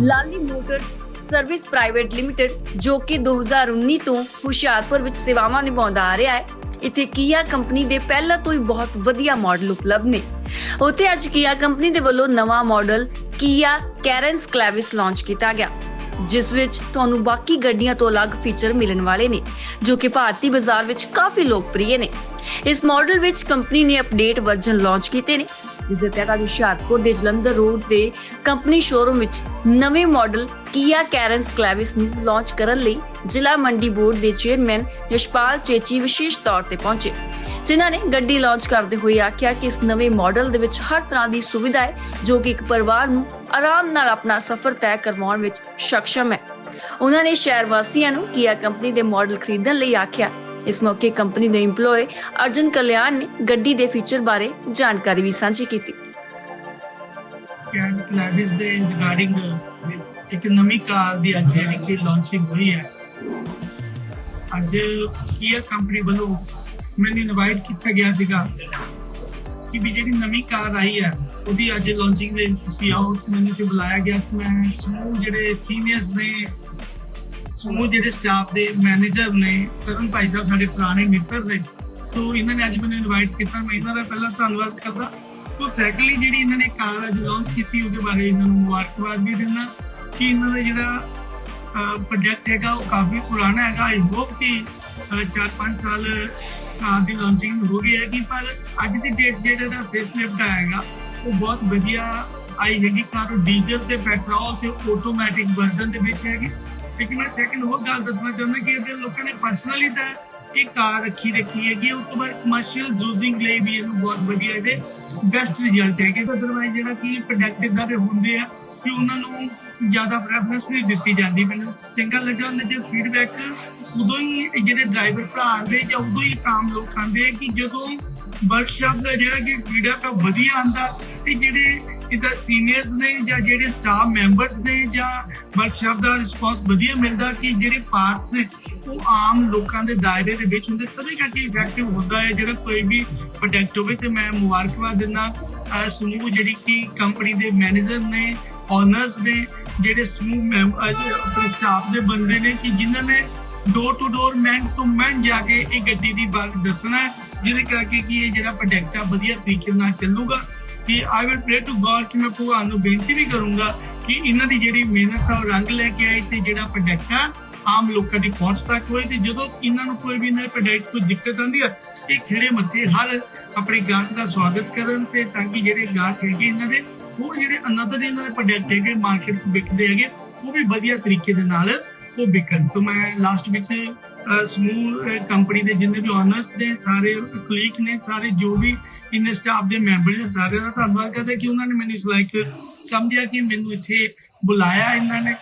Lali motors service private limited, ਜੋ ਕਿ 2019 ਤੋਂ ਹੁਸ਼ਿਆਰਪੁਰ ਵਿੱਚ ਸੇਵਾਵਾਂ ਨਿਭਾਉਂਦਾ ਆ ਰਿਹਾ ਹੈ। ਇੱਥੇ ਕੀਆ ਕੰਪਨੀ ਦੇ ਪਹਿਲਾਂ ਤੋਂ ਹੀ ਬਹੁਤ ਵਧੀਆ ਮਾਡਲ ਉਪਲਬਧ ਨੇ। ਉੱਥੇ ਅੱਜ ਕੀਆ ਕੰਪਨੀ ਦੇ ਵੱਲੋਂ ਨਵਾਂ ਮਾਡਲ ਕੀਆ ਕੈਰਨਸ ਕਲੈਵਿਸ ਲਾਂਚ ਕੀਤਾ ਗਿਆ, ਜਿਸ ਵਿੱਚ ਤੁਹਾਨੂੰ ਬਾਕੀ ਗੱਡੀਆਂ ਤੋਂ ਅਲੱਗ ਫੀਚਰ ਮਿਲਣ ਵਾਲੇ ਨੇ, ਜੋ ਕਿ ਭਾਰਤੀ ਬਾਜ਼ਾਰ ਵਿੱਚ ਕਾਫੀ ਲੋਕਪ੍ਰਿਯ ਨੇ। ਇਸ ਮਾਡਲ ਵਿੱਚ ਕੰਪਨੀ ਨੇ ਅਪਡੇਟ ਵਰਜ਼ਨ ਲਾਂਚ ਕੀਤੇ ਨੇ। ਜਿਸ ਦੇ ਤਹਿਤ ਅੱਜ ਹੁਸ਼ਿਆਰਪੁਰ ਦੇ ਜਲੰਧਰ ਰੋਡ ਤੇ ਕੰਪਨੀ ਸ਼ੋਰੂਮ ਵਿੱਚ ਨਵੇਂ ਮਾਡਲ ਕੀਆ ਕੈਰਨਸ ਕਲੈਵਿਸ ਨੂੰ ਲਾਂਚ ਕਰਨ ਲਈ ਜ਼ਿਲ੍ਹਾ ਮੰਡੀ ਬੋਰਡ ਦੇ ਚੇਅਰਮੈਨ ਯਸ਼ਪਾਲ ਚੇਚੀ ਵਿਸ਼ੇਸ਼ ਤੌਰ ਤੇ ਪਹੁੰਚੇ। ਜਿਨ੍ਹਾਂ ਨੇ ਗੱਡੀ ਲਾਂਚ ਕਰਦੇ ਹੋਏ ਆਖਿਆ ਕਿ ਇਸ ਨਵੇਂ ਮਾਡਲ ਦੇ ਵਿੱਚ ਹਰ ਤਰ੍ਹਾਂ ਦੀ ਸੁਵਿਧਾ ਹੈ, ਜੋ ਕਿ ਇੱਕ ਪਰਿਵਾਰ ਨੂੰ ਆਰਾਮ ਨਾਲ ਆਪਣਾ ਸਫ਼ਰ ਤੈਅ ਕਰਵਾਉਣ ਵਿੱਚ ਸક્ષਮ ਹੈ। ਉਹਨਾਂ ਨੇ ਸ਼ਹਿਰ ਵਾਸੀਆਂ ਨੂੰ ਕੀਆ ਕੰਪਨੀ ਦੇ ਮਾਡਲ ਖਰੀਦਣ ਲਈ ਆਖਿਆ ਇਸ ਮੌਕੇ ਕੰਪਨੀ ਦੇ EMPLOYE ਅਰਜਨ ਕਲਿਆਣ ਨੇ ਗੱਡੀ ਦੇ ਫੀਚਰ ਬਾਰੇ ਜਾਣਕਾਰੀ ਵੀ ਸਾਂਝੀ ਕੀਤੀ। ਕੈਨ ਕਲੈਡਿਸ ਦੇ ਰਿਗਾਰਡਿੰਗ ਇੱਕ ਨਵੀਂ ਕਾਰ ਦੀ ਅੱਜ ਜਿਹੜੀ ਕਿ ਲਾਂਚਿੰਗ ਹੋਈ ਹੈ। ਅੱਜ ਕੀਆ ਕੰਪਨੀ ਵੱਲੋਂ ਮੈਨੂੰ ਇਨਵਾਈਟ ਕੀਤਾ ਗਿਆ ਸੀਗਾ ਕਿ ਵੀ ਜਿਹੜੀ ਨਵੀਂ ਕਾਰ ਆਈ ਹੈ, ਉਹਦੀ ਅੱਜ ਲਾਂਚਿੰਗ ਦੇ ਤੁਸੀਂ ਆਓ ਤੇ ਮੈਨੂੰ ਤੇ ਬੁਲਾਇਆ ਗਿਆ ਕਿ ਮੈਂ ਸਮੂਹ ਜਿਹੜੇ ਸੀਨੀਅਰਸ ਨੇ ਸੋ ਜਿਹੜੇ ਸਟਾਫ ਦੇ ਮੈਨੇਜਰ ਨੇ, ਕਰਨ ਭਾਈ ਸਾਹਿਬ ਸਾਡੇ ਪੁਰਾਣੇ ਮਿੱਤਰ ਨੇ ਸੋ ਇਹਨਾਂ ਨੇ ਅੱਜ ਮੈਨੂੰ ਇਨਵਾਈਟ ਕੀਤਾ। ਮੈਂ ਇਹਨਾਂ ਦਾ ਪਹਿਲਾਂ ਧੰਨਵਾਦ ਕਰਦਾ। ਤੋਂ ਸੈਕੰਡਲੀ ਜਿਹੜੀ ਇਹਨਾਂ ਨੇ ਕਾਰ ਅੱਜ ਲਾਂਚ ਕੀਤੀ ਉਹਦੇ ਬਾਰੇ ਇਹਨਾਂ ਨੂੰ ਮੁਬਾਰਕਬਾਦ ਵੀ ਦਿੰਦਾ। ਕਿ ਇਹਨਾਂ ਦਾ ਜਿਹੜਾ ਪ੍ਰੋਜੈਕਟ ਹੈਗਾ ਉਹ ਕਾਫੀ ਪੁਰਾਣਾ ਹੈਗਾ। ਆਈ ਹੋਪ ਕਿ 4-5 ਸਾਲ ਕਾਰ ਦੀ ਲਾਂਚਿੰਗ ਹੋ ਗਈ ਹੈਗੀ, ਪਰ ਅੱਜ ਦੀ ਡੇਟ ਜਿਹੜਾ ਫੇਸ ਲਿਫਟ ਆਏਗਾ, ਉਹ ਬਹੁਤ ਵਧੀਆ ਆਈ ਹੈਗੀ। ਕਾਰ ਡੀਜ਼ਲ ਤੇ ਪੈਟਰੋਲ ਤੇ ਆਟੋਮੈਟਿਕ ਵਰਜ਼ਨ ਦੇ ਵਿੱਚ ਹੈਗੀ। ਇੱਕ ਮੈਂ ਸੈਕਿੰਡ ਹੋਰ ਗੱਲ ਦੱਸਣਾ ਚਾਹੁੰਦਾ ਕਿ ਇਹਦੇ ਲੋਕਾਂ ਨੇ ਪਰਸਨਲੀ ਤਾਂ ਇਹ ਕਾਰ ਰੱਖੀ ਰੱਖੀ ਹੈਗੀ ਉਸ ਤੋਂ ਬਾਅਦ ਕਮਰਸ਼ੀਅਲ ਯੂਜ਼ਿੰਗ ਲਈ ਵੀ ਇਹਨੂੰ ਬਹੁਤ ਵਧੀਆ ਇਹਦੇ ਬੈਸਟ ਰਿਜ਼ਲਟ ਹੈ ਕਿ ਅਦਰਵਾਈਜ਼ ਜਿਹੜਾ ਕਿ ਪ੍ਰੋਡਕਟ ਇਦਾਂ ਦੇ ਹੁੰਦੇ ਆ ਕਿ ਉਹਨਾਂ ਨੂੰ ਜ਼ਿਆਦਾ ਪ੍ਰੈਫਰੈਂਸ ਨਹੀਂ ਦਿੱਤੀ ਜਾਂਦੀ। ਮੈਨੂੰ ਚੰਗਾ ਲੱਗਾ ਉਹਨਾਂ ਫੀਡਬੈਕ ਉਦੋਂ ਹੀ ਜਿਹੜੇ ਡਰਾਈਵਰ ਭਰਾ ਆਉਂਦੇ ਜਾਂ ਉਦੋਂ ਹੀ ਆਮ ਲੋਕ ਖਾਂਦੇ ਆ ਕਿ ਜਦੋਂ ਵਰਕਸ਼ਾਪ ਦਾ ਜਿਹੜਾ ਕਿ ਫੀਡਬੈਕ ਆ ਵਧੀਆ ਆਂਦਾ ਤੇ ਜਿਹੜੇ ਇਹਦਾ ਸੀਨੀਅਰਸ ਨੇ ਜਾਂ ਜਿਹੜੇ ਸਟਾਫ ਮੈਂਬਰਸ ਨੇ ਜਾਂ ਵਰਕਸ਼ਾਪ ਦਾ ਰਿਸਪੌਂਸ ਵਧੀਆ ਮਿਲਦਾ ਕਿ ਜਿਹੜੇ ਪਾਰਟਸ ਨੇ ਉਹ ਆਮ ਲੋਕਾਂ ਦੇ ਦਾਇਰੇ ਦੇ ਵਿੱਚ ਹੁੰਦੇ ਤਦੇ ਕਰਕੇ ਇਫੈਕਟਿਵ ਹੁੰਦਾ ਹੈ। ਜਿਹੜਾ ਕੋਈ ਵੀ ਪ੍ਰੋਡਕਟ ਹੋਵੇ ਤੇ ਮੈਂ ਮੁਬਾਰਕਬਾਦ ਦਿੰਦਾ ਸਮੂਹ ਜਿਹੜੀ ਕਿ ਕੰਪਨੀ ਦੇ ਮੈਨੇਜਰ ਨੇ ਓਨਰਸ ਨੇ, ਜਿਹੜੇ ਸਮੂਹ ਮੈਂਬਰ ਆਪਣੇ ਸਟਾਫ ਦੇ ਬੰਦੇ ਨੇ ਕਿ ਜਿਨ੍ਹਾਂ ਨੇ door to door man to ਮੈਨ ਜਾ ਕੇ ਇਹ ਗੱਡੀ ਦੀ ਬਾਤ ਦੱਸਣਾ ਜਿਹਦੇ ਕਰਕੇ ਕਿ ਇਹ ਜਿਹੜਾ ਪ੍ਰੋਡਕਟ ਆ ਵਧੀਆ ਤਰੀਕੇ ਨਾਲ ਚੱਲੂਗਾ। ਕਿ I will pray to God ਕਿ ਮੈਂ ਭਗਵਾਨ ਨੂੰ ਬੇਨਤੀ ਵੀ ਕਰੂੰਗਾ ਕਿ ਇਹਨਾਂ ਦੀ ਜਿਹੜੀ ਮਿਹਨਤ ਆ ਉਹ ਰੰਗ ਲੈ ਕੇ ਆਏ ਤੇ ਜਿਹੜਾ ਪ੍ਰੋਡਕਟ ਆ, ਆਮ ਲੋਕਾਂ ਦੀ ਪਹੁੰਚ ਤੱਕ ਹੋਏ ਤੇ ਜਦੋਂ ਇਹਨਾਂ ਨੂੰ ਕੋਈ ਵੀ ਇਹਨਾਂ ਪ੍ਰੋਡਕਟ ਕੋਈ ਦਿੱਕਤ ਆਉਂਦੀ ਆ, ਇਹ ਖਿਹੜੇ ਮੱਥੇ ਹਰ ਆਪਣੇ ਗਾਹਕ ਦਾ ਸਵਾਗਤ ਕਰਨ ਤੇ ਤਾਂ ਕਿ ਜਿਹੜੇ ਗਾਹਕ ਹੈਗੇ ਇਹਨਾਂ ਦੇ, ਹੋਰ ਜਿਹੜੇ ਅਨਦਰ ਇਹਨਾਂ ਦੇ ਪ੍ਰੋਡਕਟ ਹੈਗੇ ਮਾਰਕੀਟ 'ਚ ਵਿਕਦੇ ਹੈਗੇ, ਉਹ ਵੀ ਵਧੀਆ ਤਰੀਕੇ ਦੇ ਨਾਲ ਉਹ ਵਿਕਣ ਤੋਂ ਮੈਂ ਲਾਸਟ ਵਿੱਚ ਸਮੂਹ ਕੰਪਨੀ ਦੇ ਜਿੰਨੇ ਵੀ ਓਨਰਸ ਨੇ, ਸਾਰੇ ਕਲੀਕ ਨੇ, ਸਾਰੇ ਜੋ ਵੀ ਇਨ ਸਟਾਫ ਦੇ ਮੈਂਬਰ ਨੇ, ਸਾਰਿਆਂ ਦਾ ਧੰਨਵਾਦ ਕਰਦਾ ਕਿ ਉਹਨਾਂ ਨੇ ਮੈਨੂੰ ਇਸ ਲਾਇਕ ਸਮਝਿਆ ਕਿ ਮੈਨੂੰ ਇੱਥੇ ਬੁਲਾਇਆ ਇਹਨਾਂ ਨੇ।